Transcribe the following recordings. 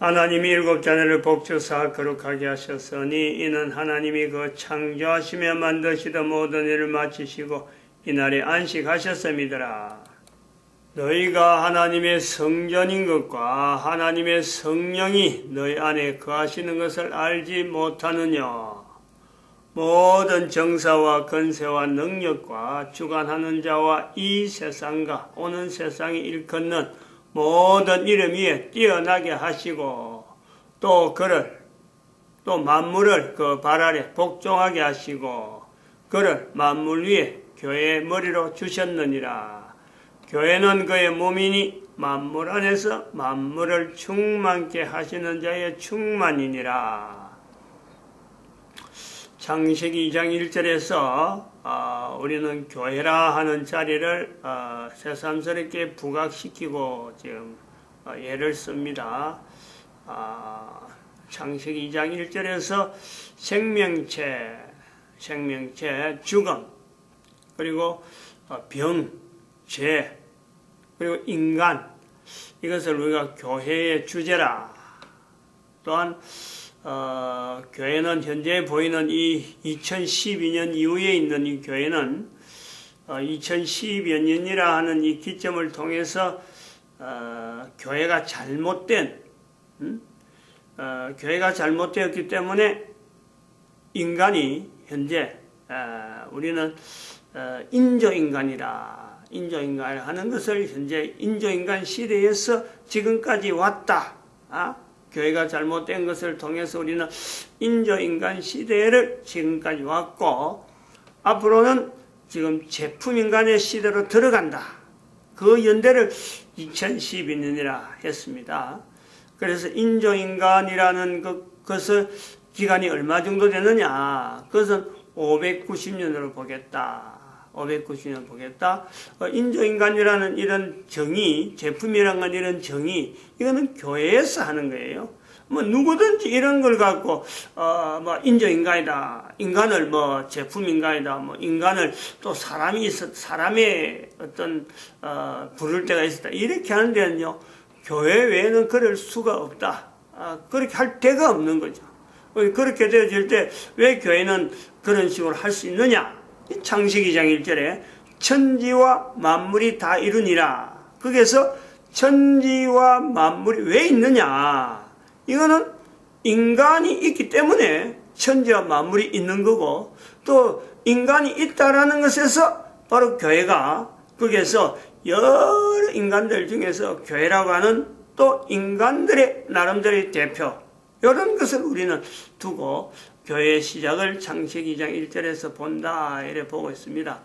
하나님이 일곱 자녀를 복주사 거룩하게 하셨으니 이는 하나님이 그 창조하시며 만드시던 모든 일을 마치시고 이날에 안식하셨음이더라. 너희가 하나님의 성전인 것과 하나님의 성령이 너희 안에 거하시는 것을 알지 못하느냐? 모든 정사와 건세와 능력과 주관하는 자와 이 세상과 오는 세상이 일컫는 모든 이름 위에 뛰어나게 하시고 또 그를 또 만물을 그 발 아래 복종하게 하시고 그를 만물 위에 교회의 머리로 주셨느니라. 교회는 그의 몸이니 만물 안에서 만물을 충만케 하시는 자의 충만이니라. 창세기 2장 1절에서 어, 우리는 교회라 하는 자리를 어, 새삼스럽게 부각시키고 지금 어, 예를 씁니다. 아, 창세기 2장 1절에서 생명체, 생명체, 죽음, 그리고 어, 병, 죄, 그리고 인간, 이것을 우리가 교회의 주제라. 또한 어, 교회는 현재 보이는 이 2012년 이후에 있는 이 교회는 어, 2012여 년이라 하는 이 기점을 통해서 어, 교회가 잘못된 음? 어, 교회가 잘못되었기 때문에 인간이 현재 어, 우리는 어, 인조인간이라 인조인간 하는 것을 현재 인조인간 시대에서 지금까지 왔다. 아? 교회가 잘못된 것을 통해서 우리는 인조인간 시대를 지금까지 왔고 앞으로는 지금 제품인간의 시대로 들어간다. 그 연대를 2012년이라 했습니다. 그래서 인조인간이라는 그, 것을 기간이 얼마 정도 되느냐? 그것은 590년으로 보겠다. 590년 보겠다. 어, 인조인간이라는 이런 정의, 제품이라는 건 이런 정의, 이거는 교회에서 하는 거예요. 뭐 누구든지 이런 걸 갖고 어뭐 인조 인간이다, 인간을 뭐 제품 인간이다, 뭐 인간을 또 사람이 있었, 사람의 어떤 어 부를 때가 있었다 이렇게 하는 데는요 교회 외에는 그럴 수가 없다. 아, 그렇게 할 데가 없는 거죠. 어, 그렇게 되어질 때 왜 교회는 그런 식으로 할 수 있느냐? 창세기 2장 1절에 천지와 만물이 다 이루니라. 거기에서 천지와 만물이 왜 있느냐? 이거는 인간이 있기 때문에 천지와 만물이 있는 거고 또 인간이 있다라는 것에서 바로 교회가 거기에서 여러 인간들 중에서 교회라고 하는 또 인간들의 나름대로의 대표 이런 것을 우리는 두고 교회의 시작을 창세기 2장 1절에서 본다 이래 보고 있습니다.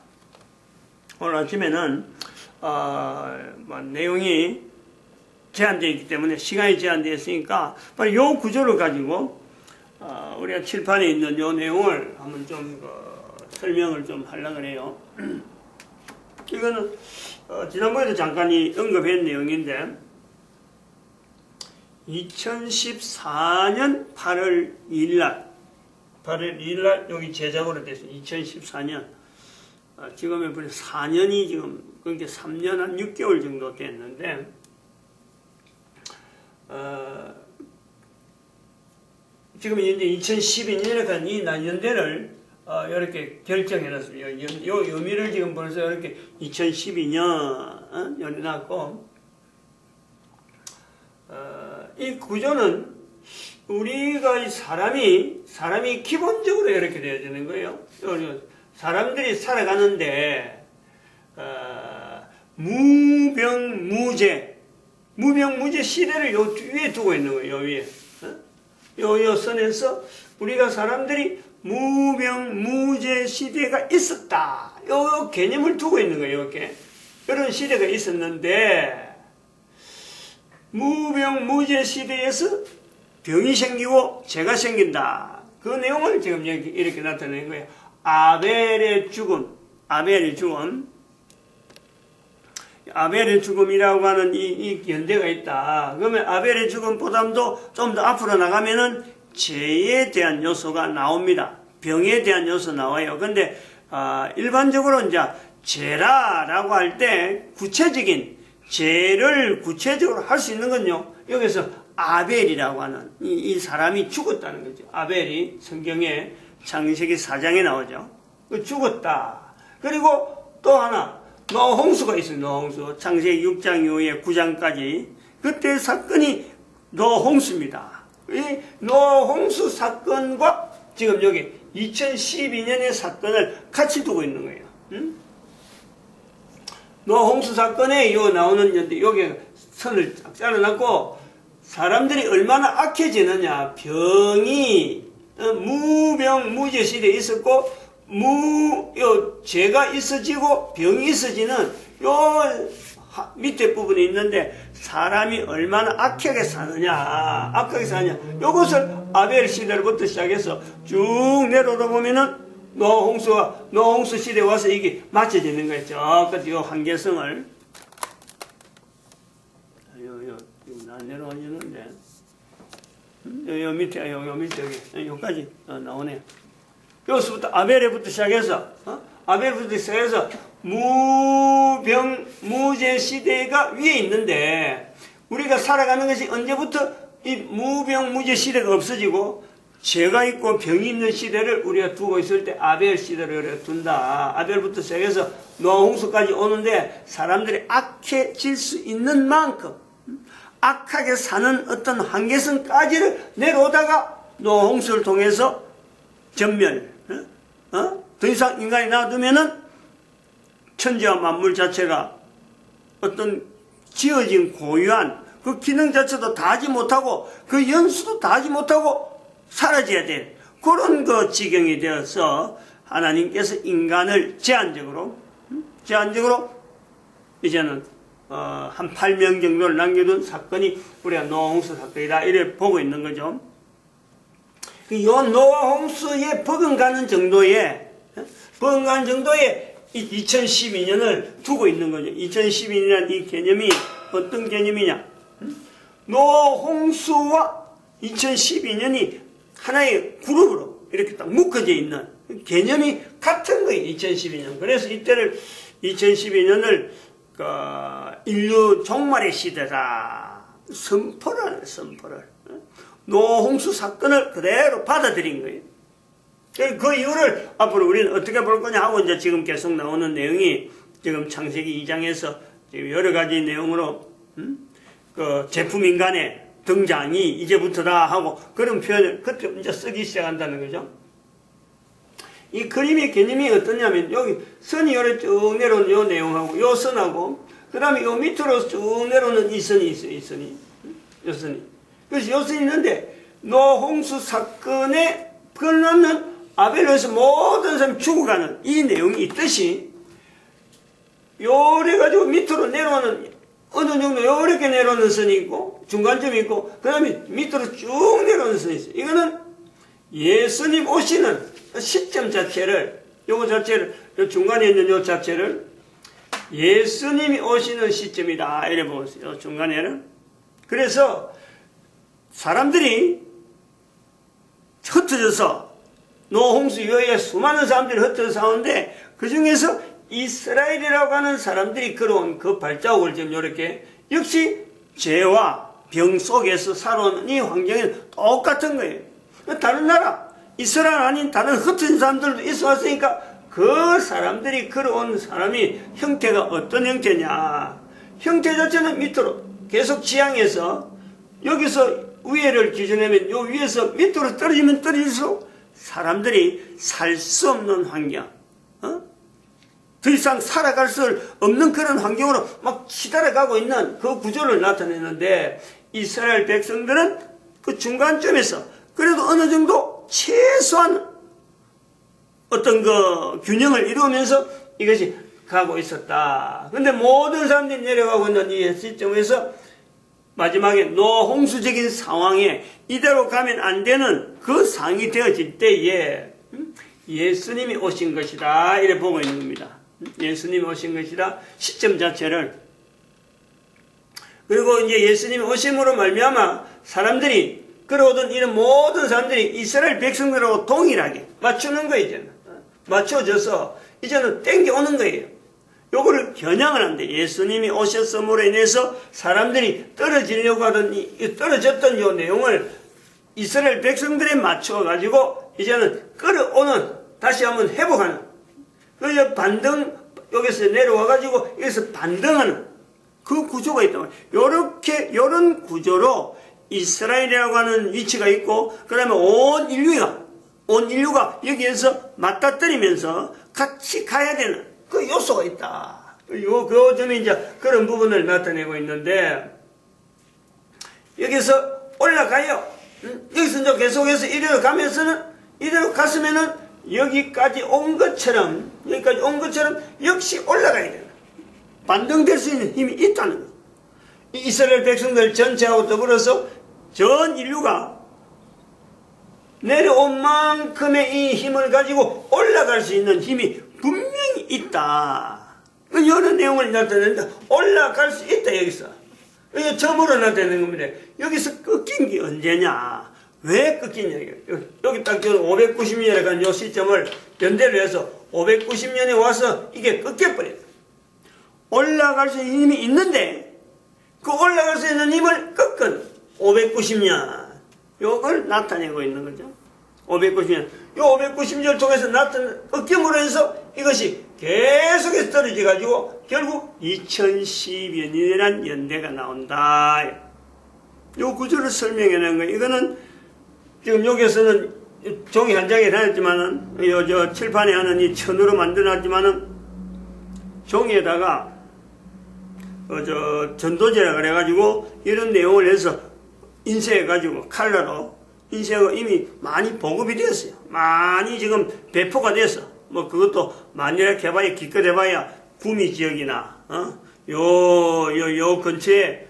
오늘 아침에는 어, 뭐 내용이 제한되어 있기 때문에 시간이 제한되어 있으니까 바로 요 구조를 가지고 어, 우리가 칠판에 있는 요 내용을 한번 좀 어, 설명을 좀 하려고 해요. 이거는 어, 지난번에도 잠깐 이 언급한 내용인데 2014년 8월 2일 날 8월 2일 날 여기 제작으로 됐어요. 2014년 어, 지금에 벌써 4년이 지금 그러니까 3년 한 6개월 정도 됐는데 어, 지금 이제 2012년에 이 난연대를 어, 이렇게 결정해놨습니다. 요, 요 의미를 지금 벌써 이렇게 2012년 어? 열어놨고 어, 이 구조는 우리가 이 사람이 사람이 기본적으로 이렇게 되어지는 거예요. 사람들이 살아가는데 어, 무병무제 무병무제 시대를 요 위에 두고 있는 거예요. 요 위에 어? 요, 요 선에서 우리가 사람들이 무병무제 시대가 있었다. 요 개념을 두고 있는 거예요. 이렇게 이런 시대가 있었는데 무병무제 시대에서 병이 생기고 죄가 생긴다. 그 내용을 지금 여기 이렇게 나타낸 거예요. 아벨의 죽음, 아벨의 죽음, 아벨의 죽음이라고 하는 이, 이 견대가 있다. 그러면 아벨의 죽음보다도 좀 더 앞으로 나가면은 죄에 대한 요소가 나옵니다. 병에 대한 요소 나와요. 근데 아, 일반적으로 이제 죄라라고 할 때 구체적인 죄를 구체적으로 할 수 있는 건요. 여기서 아벨이라고 하는 이, 이 사람이 죽었다는 거죠. 아벨이 성경에 창세기 4장에 나오죠. 그 죽었다. 그리고 또 하나 노홍수가 있어요. 노홍수. 창세기 6장 이후에 9장까지 그때 사건이 노홍수입니다. 이 노홍수 사건과 지금 여기 2012년의 사건을 같이 두고 있는 거예요. 응? 노홍수 사건에 요 나오는 여기 선을 쫙 잘라놨고 사람들이 얼마나 악해지느냐 병이 어, 무병 무제 시대에 있었고 무, 요, 죄가 있어지고 병이 있어지는 요 하- 밑에 부분이 있는데 사람이 얼마나 악하게 사느냐, 악하게 사느냐. 요것을 아벨 시대로부터 시작해서 쭉 내려오다 보면은 노홍수와 노홍수 시대에 와서 이게 맞춰지는 거예요. 저 끝에 요 한계성을. 요, 요, 요, 안 내려오는데. 요, 요 밑에, 요, 요 밑에, 여기, 요까지 어, 나오네요. 여기서부터 아벨에부터 시작해서 어? 아벨부터 시작해서 무병 무제 시대가 위에 있는데 우리가 살아가는 것이 언제부터 이 무병 무제 시대가 없어지고 죄가 있고 병이 있는 시대를 우리가 두고 있을 때 아벨 시대를 둔다. 아벨부터 시작해서 노홍수까지 오는데 사람들이 악해질 수 있는 만큼 음? 악하게 사는 어떤 한계선까지를 내려오다가 노홍수를 통해서 전멸, 어? 어? 더 이상 인간이 놔두면은 천지와 만물 자체가 어떤 지어진 고유한 그 기능 자체도 다 하지 못하고 그 연수도 다 하지 못하고 사라져야 돼. 그런 그 지경이 되어서 하나님께서 인간을 제한적으로, 음? 제한적으로 이제는 어, 한 8명 정도를 남겨둔 사건이 우리가 노홍수 사건이다. 이래 보고 있는 거죠. 그요 노아 홍수에 버금가는 정도의 어? 버금가는 정도의 2012년을 두고 있는 거죠. 2012년이라는 이 개념이 어떤 개념이냐? 음? 노아 홍수와 2012년이 하나의 그룹으로 이렇게 딱 묶어져 있는 개념이 같은 거예요. 2012년. 그래서 이때를 2012년을 그 인류 종말의 시대다 선포를 선포를. 어? 노홍수 사건을 그대로 받아들인 거예요. 그- 그 이유를 앞으로 우리는 어떻게 볼 거냐 하고 이제 지금 계속 나오는 내용이 지금 창세기 2장에서 여러 가지 내용으로 음? 그 제품 인간의 등장이 이제부터다 하고 그런 표현을 그때 이제 쓰기 시작한다는 거죠. 이 그림의 개념이 어떠냐면 여기 선이 요래 쭉 내려오는 요 내용하고 요 선하고 그 다음에 요 밑으로 쭉 내려오는 이 선이 있어요. 이 선이. 요 선이. 그래서 요 선이 있는데 노홍수 사건에 끝나는 아벨로에서 모든 사람이 죽어가는 이 내용이 있듯이 요래 가지고 밑으로 내려오는 어느 정도 요렇게 내려오는 선이 있고 중간점이 있고 그 다음에 밑으로 쭉 내려오는 선이 있어요. 이거는 예수님 오시는 시점 자체를 요거 자체를 요 중간에 있는 요 자체를 예수님이 오시는 시점이다 이래 보세요. 요 중간에는 그래서 사람들이 흩어져서 노홍수 이후에 수많은 사람들이 흩어져 사오는데 그 중에서 이스라엘이라고 하는 사람들이 걸어온 그 발자국을 지금 이렇게 역시 죄와 병 속에서 살아오는 이 환경은 똑같은 거예요. 다른 나라, 이스라엘 아닌 다른 흩어진 사람들도 있어 왔으니까 그 사람들이 걸어온 사람이 형태가 어떤 형태냐. 형태 자체는 밑으로 계속 지향해서 여기서 위에를 기준하면 요 위에서 밑으로 떨어지면 떨어질수록 사람들이 살 수 없는 환경, 어? 더 이상 살아갈 수 없는 그런 환경으로 막 치달아가고 있는 그 구조를 나타내는데 이스라엘 백성들은 그 중간점에서 그래도 어느 정도 최소한 어떤 그 균형을 이루면서 이것이 가고 있었다. 근데 모든 사람들이 내려가고 있는 이 시점에서 마지막에 노홍수적인 상황에 이대로 가면 안 되는 그 상이 되어질 때에 음? 예수님이 오신 것이다. 이래 보고 있는 겁니다. 예수님이 오신 것이다. 시점 자체를 그리고 이제 예수님이 오심으로 말미암아 사람들이 끌어오던 이런 모든 사람들이 이스라엘 백성들하고 동일하게 맞추는 이제는. 맞춰져서 이제는 땡겨오는 거예요. 요거를 겨냥을 한대. 예수님이 오셨음으로 인해서 사람들이 떨어지려고 하던, 이, 떨어졌던 요 내용을 이스라엘 백성들에 맞춰가지고 이제는 끌어오는, 다시 한번 회복하는. 그 반등, 여기서 내려와가지고 여기서 반등하는 그 구조가 있단 말이에요. 요렇게, 요런 구조로 이스라엘이라고 하는 위치가 있고, 그 다음에 온 인류가, 온 인류가 여기에서 맞닥뜨리면서 같이 가야 되는 그 요소가 있다. 요, 그 점이 이제 그런 부분을 나타내고 있는데, 여기서 올라가요. 응? 여기서 이제 계속해서 이대로 가면서는, 이대로 갔으면은 여기까지 온 것처럼, 여기까지 온 것처럼 역시 올라가야 되는 반등될 수 있는 힘이 있다는 거예요. 이 이스라엘 백성들 전체하고 더불어서 전 인류가 내려온 만큼의 이 힘을 가지고 올라갈 수 있는 힘이 분명히 있다. 이런 내용을 나타내는데 올라갈 수 있다 여기서. 이게 처음으로 나타내는 겁니다. 여기서 꺾인 게 언제냐? 왜 꺾이냐? 여기 딱 590년에 간 요 시점을 연대를 해서 590년에 와서 이게 꺾여버렸다. 올라갈 수 있는 힘이 있는데 그 올라갈 수 있는 힘을 꺾은 590년 요걸 나타내고 있는 거죠. 590년. 요 590년을 통해서 나타낸 꺾임으로 해서 이것이 계속해서 떨어져 가지고 결국 2012년이라는 연대가 나온다. 요 구조를 설명해 낸 거예요. 이거는 지금 여기에서는 종이 한 장에 다녔지만은 요저 칠판에 하는 이 천으로 만들어놨지만은 종이에다가 어, 저, 전도제라 그래가지고, 이런 내용을 해서 인쇄해가지고, 칼라로 인쇄하고 이미 많이 보급이 되었어요. 많이 지금 배포가 됐어. 뭐, 그것도 만일에 개발이 기껏 해봐야 구미 지역이나, 어? 요, 요, 요 근처에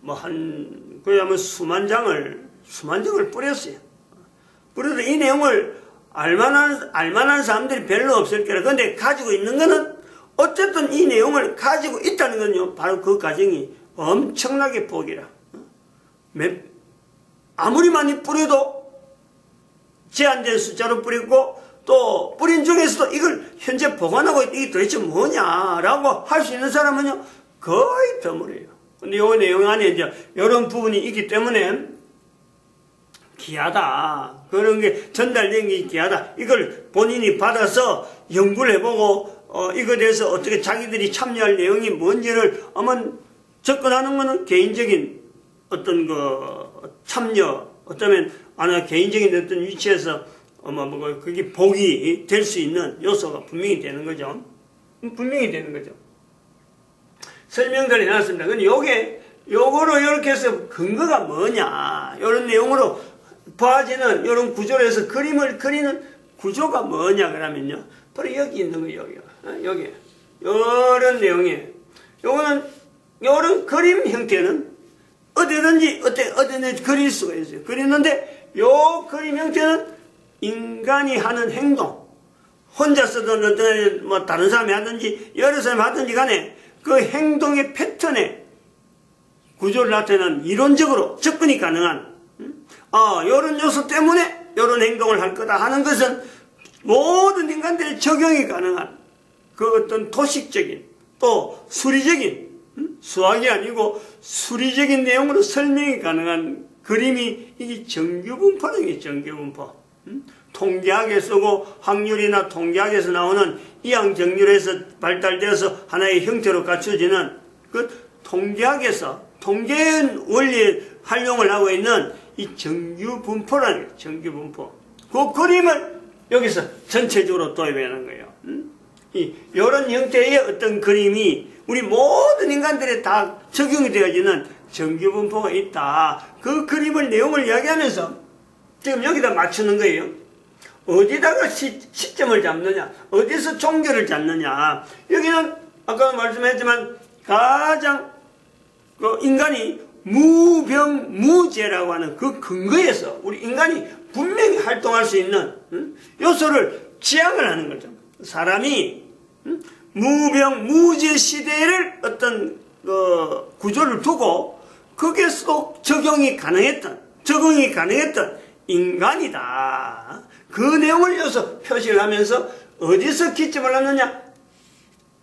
뭐 한, 그야뭐 수만 장을, 수만 장을 뿌렸어요. 뿌려도 이 내용을 알만한, 알만한 사람들이 별로 없을 거라. 근데 가지고 있는 거는 어쨌든 이 내용을 가지고 있다는 건요, 바로 그 과정이 엄청나게 복이라. 몇, 아무리 많이 뿌려도 제한된 숫자로 뿌리고 또 뿌린 중에서도 이걸 현재 보관하고 이게 도대체 뭐냐라고 할 수 있는 사람은요, 거의 드물어요. 근데 요 내용 안에 이제 이런 부분이 있기 때문에 귀하다. 그런 게 전달된 게 귀하다. 이걸 본인이 받아서 연구를 해보고 어, 이거에 대해서 어떻게 자기들이 참여할 내용이 뭔지를 아마 접근하는 것은 개인적인 어떤 그 참여, 어쩌면 아마 개인적인 어떤 위치에서 아마 뭐 그게 복이 될 수 있는 요소가 분명히 되는 거죠. 분명히 되는 거죠. 설명들이 나왔습니다. 근데 요게, 요거로 이렇게 해서 근거가 뭐냐, 이런 내용으로 봐지는 이런 구조로 해서 그림을 그리는 구조가 뭐냐, 그러면요. 바로 여기 있는 거예요, 여기. 어, 여기. 요런 내용이에요. 요거는, 요런 그림 형태는 어디든지, 어때, 어디든지 그릴 수가 있어요. 그리는데, 요 그림 형태는 인간이 하는 행동, 혼자서든 어떤, 뭐, 다른 사람이 하든지, 여러 사람이 하든지 간에 그 행동의 패턴에 구조를 나타내는 이론적으로 접근이 가능한, 아, 요런 요소 때문에 요런 행동을 할 거다 하는 것은 모든 인간들의 적용이 가능한 그 어떤 도식적인 또 수리적인 수학이 아니고 수리적인 내용으로 설명이 가능한 그림이 이게 정규분포는 게 정규분포. 통계학에 쓰고 확률이나 통계학에서 나오는 이항 정률에서 발달되어서 하나의 형태로 갖춰지는 그 통계학에서 통계의 원리에 활용을 하고 있는 이 정규분포라는 거예요. 정규분포. 그 그림을 여기서 전체적으로 도입하는 거예요. 이, 이런 형태의 어떤 그림이 우리 모든 인간들에 다 적용이 되어지는 정규분포가 있다. 그 그림을 내용을 이야기하면서 지금 여기다 맞추는 거예요. 어디다가 시, 시점을 잡느냐, 어디서 종교를 잡느냐. 여기는 아까 말씀했지만 가장 그 인간이 무병무제라고 하는 그 근거에서 우리 인간이 분명히 활동할 수 있는 요소를 지향을 하는 거죠. 사람이 음, 무병 무제 시대를 어떤 그 구조를 두고 거기에서도 적용이 가능했던 적응이 가능했던 인간이다. 그 내용을 여기서 표시를 하면서 어디서 기점을 하느냐?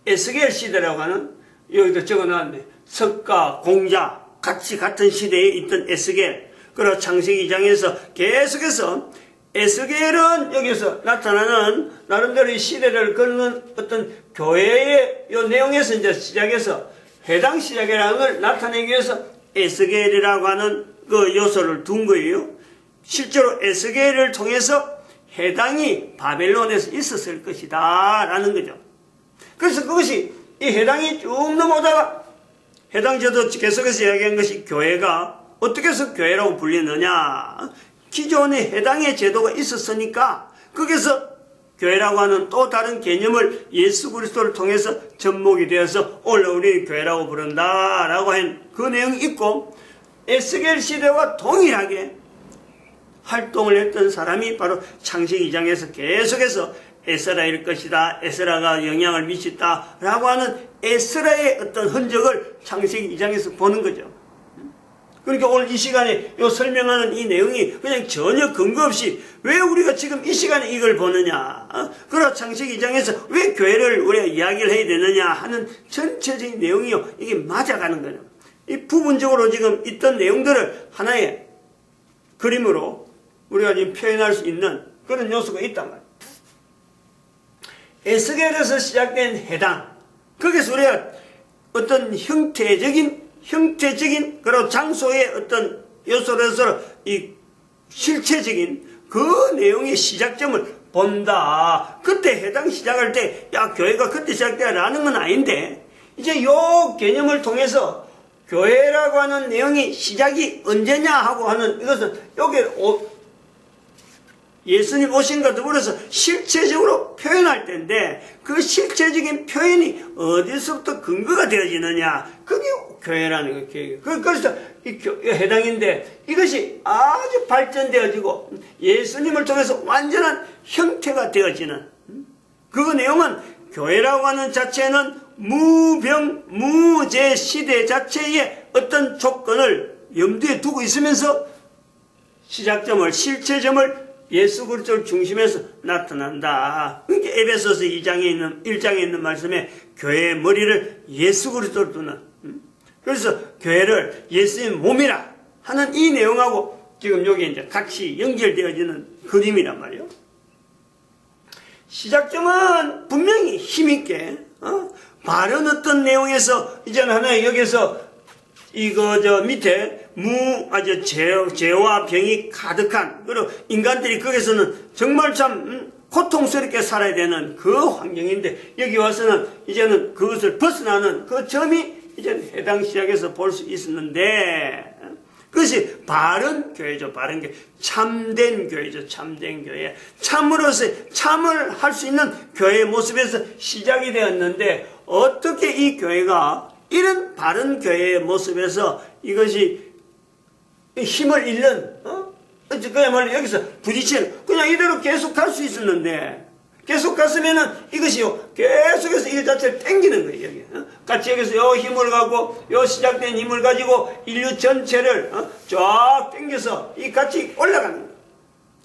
에스겔 시대라고 하는 여기도 적어놨네. 석가, 공자 같이 같은 시대에 있던 에스겔. 그리고 창세기 2장에서 계속해서 에스겔은 여기서 나타나는 나름대로 이 시대를 걷는 어떤 교회의 이 내용에서 이제 시작해서 해당 시작이라는 걸 나타내기 위해서 에스겔이라고 하는 그 요소를 둔 거예요. 실제로 에스겔을 통해서 해당이 바벨론에서 있었을 것이다 라는 거죠. 그래서 그것이 이 해당이 쭉 넘어오다가 해당 제도 계속해서 이야기한 것이 교회가 어떻게 해서 교회라고 불리느냐 기존에 해당의 제도가 있었으니까 거기서 교회라고 하는 또 다른 개념을 예수 그리스도를 통해서 접목이 되어서 오늘 우리 교회라고 부른다라고 한 그 내용이 있고 에스겔 시대와 동일하게 활동을 했던 사람이 바로 창세기 2장에서 계속해서 에스라일 것이다. 에스라가 영향을 미쳤다라고 하는 에스라의 어떤 흔적을 창세기 2장에서 보는 거죠. 그러니까 오늘 이 시간에 요 설명하는 이 내용이 그냥 전혀 근거 없이 왜 우리가 지금 이 시간에 이걸 보느냐. 어? 그러 창세기 2장에서 왜 교회를 우리가 이야기를 해야 되느냐 하는 전체적인 내용이요. 이게 맞아가는 거죠. 이 부분적으로 지금 있던 내용들을 하나의 그림으로 우리가 지금 표현할 수 있는 그런 요소가 있단 말이에요. 에스겔에서 시작된 해당. 거기서 우리가 어떤 형태적인, 형태적인, 그리고 장소의 어떤 요소로서 이 실체적인 그 내용의 시작점을 본다. 그때 해당 시작할 때, 야, 교회가 그때 시작되라는 건 아닌데, 이제 요 개념을 통해서 교회라고 하는 내용이 시작이 언제냐 하고 하는 이것은 여기 예수님 오신과 더불어서 실체적으로 표현할 때인데 그 실체적인 표현이 어디서부터 근거가 되어지느냐 그게 교회라는 거예요. 그래서 이 해당인데 이것이 아주 발전되어지고 예수님을 통해서 완전한 형태가 되어지는 그 내용은 교회라고 하는 자체는 무병 무제 시대 자체의 어떤 조건을 염두에 두고 있으면서 시작점을 실체점을 예수 그리스도를 중심에서 나타난다. 그러니까 에베소서 2장에 있는 1장에 있는 말씀에 교회의 머리를 예수 그리스도로 두는. 그래서 교회를 예수의 몸이라 하는 이 내용하고 지금 여기 이제 같이 연결되어지는 그림이란 말이에요. 시작점은 분명히 힘있게 어? 바른 어떤 내용에서 이제는 하나 여기서 이거 저 밑에 무 아주 죄, 죄와 병이 가득한 그리고 인간들이 거기서는 정말 참 음, 고통스럽게 살아야 되는 그 환경인데 여기 와서는 이제는 그것을 벗어나는 그 점이 이제 해당 시작에서 볼 수 있었는데 그것이 바른 교회죠. 바른 교회. 참된 교회죠. 참된 교회. 참으로서 참을 할 수 있는 교회의 모습에서 시작이 되었는데 어떻게 이 교회가 이런 바른 교회의 모습에서 이것이 힘을 잃는 어? 그야말로 여기서 부딪히는 그냥 이대로 계속 갈 수 있었는데 계속 갔으면은 이것이요 계속해서 이 자체를 땡기는 거예요 여기 어? 같이 여기서 요 힘을 가고 요 시작된 힘을 가지고 인류 전체를 어? 쫙 땡겨서 이 같이 올라가는 거예요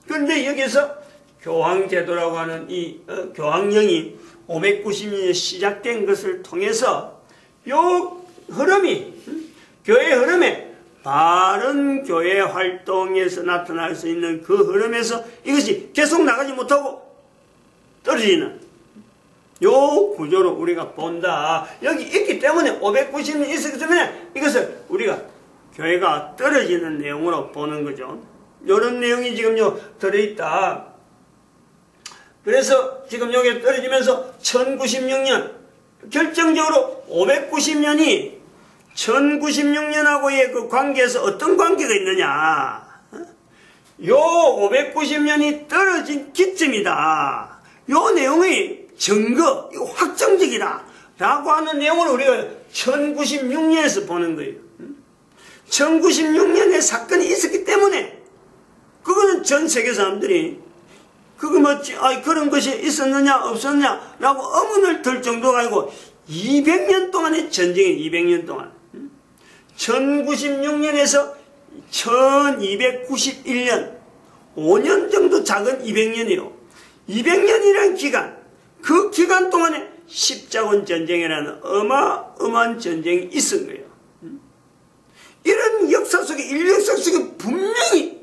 그런데 여기서 교황제도라고 하는 이 어, 교황령이 590년에 시작된 것을 통해서 요 흐름이 음? 교회 흐름에 바른 교회 활동에서 나타날 수 있는 그 흐름에서 이것이 계속 나가지 못하고 떨어지는 요 구조로 우리가 본다. 여기 있기 때문에 590년 있었기 때문에 이것을 우리가 교회가 떨어지는 내용으로 보는 거죠. 이런 내용이 지금 요 들어있다. 그래서 지금 여기 떨어지면서 1096년 결정적으로 590년이 1096년하고의 그 관계에서 어떤 관계가 있느냐? 요 590년이 떨어진 기점이다. 요 내용이 증거, 확정적이다. 라고 하는 내용을 우리가 1096년에서 보는 거예요. 1096년에 사건이 있었기 때문에 그거는 전 세계 사람들이 그거 뭐, 아, 그런 것이 있었느냐, 없었느냐, 라고 의문을 들 정도가 아니고, 200년 동안의 전쟁이 200년 동안. 1096년에서 1291년, 5년 정도 작은 200년이요. 200년이라는 기간, 그 기간 동안에 십자군 전쟁이라는 어마어마한 전쟁이 있은 거예요. 이런 역사 속에, 인류 역사 속에 분명히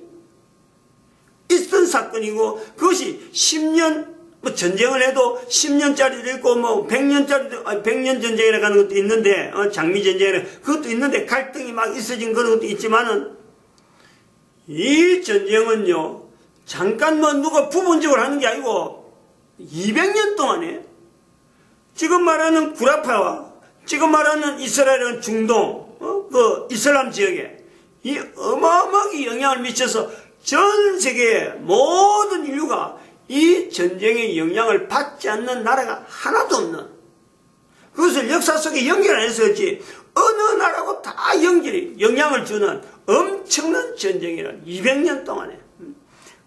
있던 사건이고, 그것이 10년, 뭐 전쟁을 해도 10년짜리도 있고, 뭐 100년짜리도, 아니 100년 전쟁이라고 하는 것도 있는데, 어, 장미 전쟁이라 그것도 있는데, 갈등이 막 있어진 그런 것도 있지만은, 이 전쟁은요, 잠깐 뭐 누가 부분적으로 하는 게 아니고, 200년 동안에, 지금 말하는 구라파와, 지금 말하는 이스라엘은 중동, 어, 그 이슬람 지역에, 이 어마어마하게 영향을 미쳐서 전 세계의 모든 인류가 이 전쟁의 영향을 받지 않는 나라가 하나도 없는 그것을 역사 속에 연결 안 해서 그렇지 어느 나라고 다 연결이 영향을 주는 엄청난 전쟁이란 200년 동안에.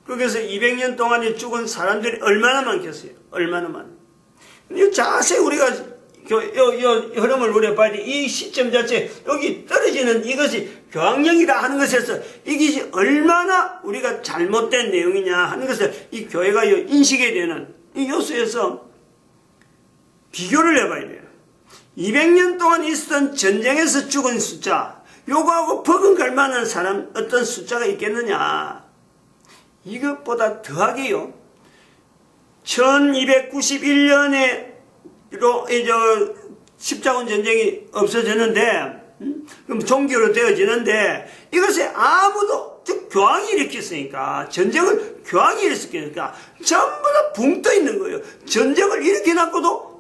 그래서 200년 동안에 죽은 사람들이 얼마나 많겠어요? 얼마나 많이 자세히 우리가 요, 요, 요 흐름을 우리가 봐야 돼. 이 시점 자체, 여기 떨어지는 이것이 교황령이라 하는 것에서 이것이 얼마나 우리가 잘못된 내용이냐 하는 것을 이 교회가 요 인식해야 되는 이 요소에서 비교를 해봐야 돼요. 200년 동안 있었던 전쟁에서 죽은 숫자, 요거하고 버금갈 만한 사람 어떤 숫자가 있겠느냐. 이것보다 더하게요. 1291년에 로 이제 십자군 전쟁이 없어졌는데 음? 그럼 종교로 되어지는데 이것에 아무도 즉 교황이 일으켰으니까 전쟁을 교황이 일으켰으니까 전부 다 붕 떠 있는 거예요. 전쟁을 일으켜놨고도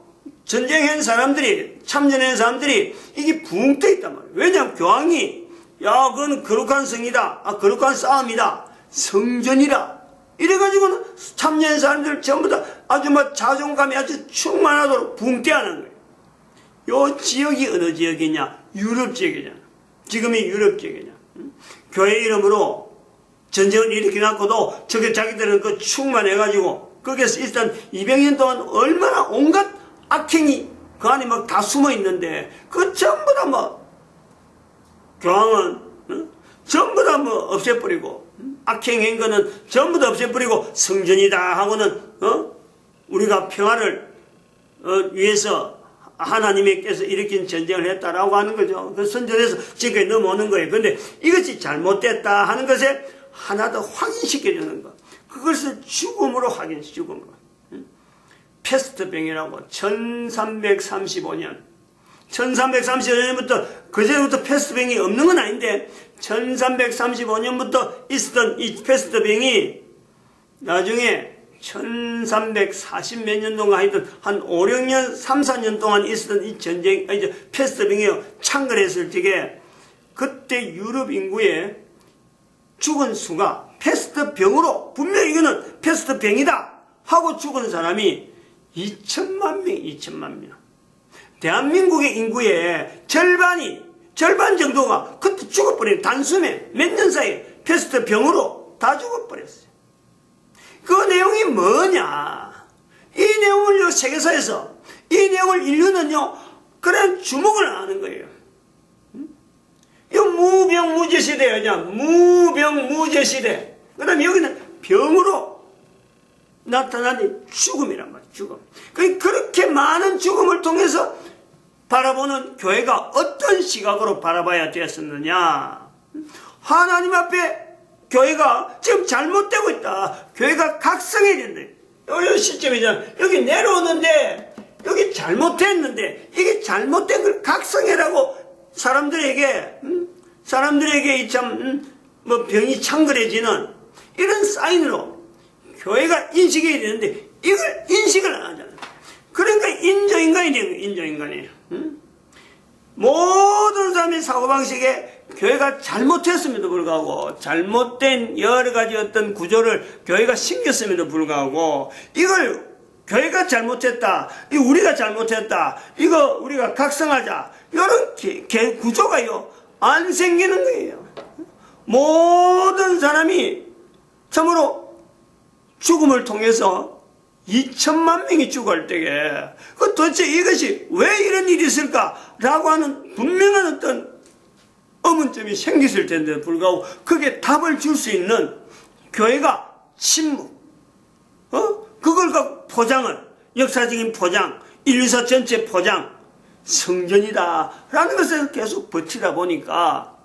전쟁한 사람들이 참전한 사람들이 이게 붕 떠 있단 말이에요. 왜냐하면 교황이 야 그건 거룩한 성이다. 아 거룩한 싸움이다. 성전이다. 이래가지고는 참여한 사람들 전부 다 아주 막 자존감이 아주 충만하도록 붕대하는 거예요. 요 지역이 어느 지역이냐? 유럽 지역이잖아. 지금이 유럽 지역이냐. 응? 교회 이름으로 전쟁을 일으켜놨고도 저게 자기들은 그 충만해가지고 거기에서 일단 200년 동안 얼마나 온갖 악행이 그 안에 막 다 숨어 있는데 그 전부 다뭐 교황은 응? 전부 다 뭐 없애버리고 악행한 거는 전부 다 없애버리고 성전이다 하고는 어? 우리가 평화를 어, 위해서 하나님께서 일으킨 전쟁을 했다라고 하는 거죠. 그 선전에서 지금까지 넘어오는 거예요. 근데 이것이 잘못됐다 하는 것에 하나 더 확인시켜주는 것. 그것을 죽음으로 확인, 죽음으로. 패스트병이라고 1335년 1335년부터 그전부터 패스트병이 없는 건 아닌데 1335년부터 있었던 이 패스트병이 나중에 1340 몇 년 동안 하여튼 한 5, 6년, 3, 4년 동안 있었던 이 전쟁, 이제 패스트병이 창궐했을 적에 그때 유럽 인구의 죽은 수가 패스트병으로 분명히 이거는 패스트병이다 하고 죽은 사람이 2천만 명, 2천만 명. 대한민국의 인구의 절반이 절반 정도가 그때 죽어버린 단숨에 몇 년 사이에 패스트 병으로 다 죽어버렸어요. 그 내용이 뭐냐? 이 내용을요 세계사에서 이 내용을 인류는요 그런 주목을 안 하는 거예요. 이 무병무제 시대냐 무병무제 시대. 그다음 에 여기는 병으로 나타나는 죽음이란 말이에요. 죽음. 그렇게 많은 죽음을 통해서 바라보는 교회가 어떤 시각으로 바라봐야 되었느냐? 하나님 앞에 교회가 지금 잘못되고 있다. 교회가 각성해야 된다. 이런 시점이잖아. 여기 내려오는데 여기 잘못했는데 이게 잘못된 걸 각성해라고 사람들에게 음? 사람들에게 이참뭐 음? 병이 창궐해지는 이런 사인으로 교회가 인식해야 되는데 이걸 인식을 안 하잖아요. 그러니까 인조인간이 되는 거예요. 인조인간이 모든 사람의 사고방식에 교회가 잘못했음에도 불구하고 잘못된 여러 가지 어떤 구조를 교회가 신겼음에도 불구하고 이걸 교회가 잘못했다. 이 우리가 잘못했다. 이거 우리가 각성하자. 이런 개, 개 구조가요. 안 생기는 거예요. 모든 사람이 참으로 죽음을 통해서 2천만 명이 죽을 때에 그 도대체 이것이 왜 이런 일이 있을까라고 하는 분명한 어떤 의문점이 생겼을 텐데 불구하고 그게 답을 줄 수 있는 교회가 침묵, 어? 그걸 갖고 포장을, 역사적인 포장, 인류사 전체 포장, 성전이다. 라는 것을 계속 버티다 보니까,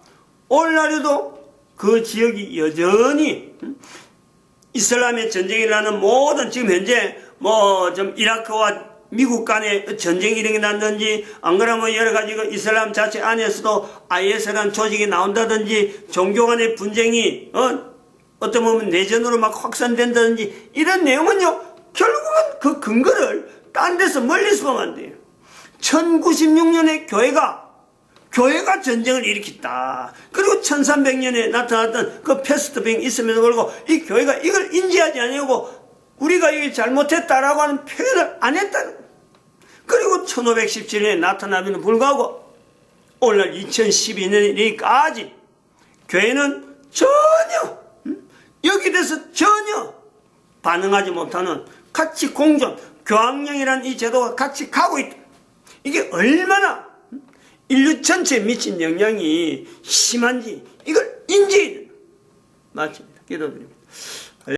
오늘날에도 그 지역이 여전히, 음, 이슬람의 전쟁이 일어나는 모든 지금 현재 뭐 좀 이라크와 미국 간에 전쟁이 일어났는지 안 그러면 여러 가지 그 이슬람 자체 안에서도 IS라는 조직이 나온다든지 종교 간의 분쟁이 어 어떤 보면 내전으로 막 확산된다든지 이런 내용은요 결국은 그 근거를 딴 데서 멀리서 보면 안 돼요. 1096년에 교회가 교회가 전쟁을 일으켰다. 그리고 1300년에 나타났던 그 패스트병이 있음에도 불구하고 이 교회가 이걸 인지하지 아니하고 우리가 이게 잘못했다라고 하는 표현을 안 했다는. 그리고 1517년에 나타남에도 불구하고 오늘날 2012년까지 교회는 전혀 음, 여기 대해서 전혀 반응하지 못하는 같이 공존 교황령이라는 이 제도가 같이 가고 있다. 이게 얼마나 인류 전체에 미친 영향이 심한지 이걸 된다. 마칩니다. 기도드립니다.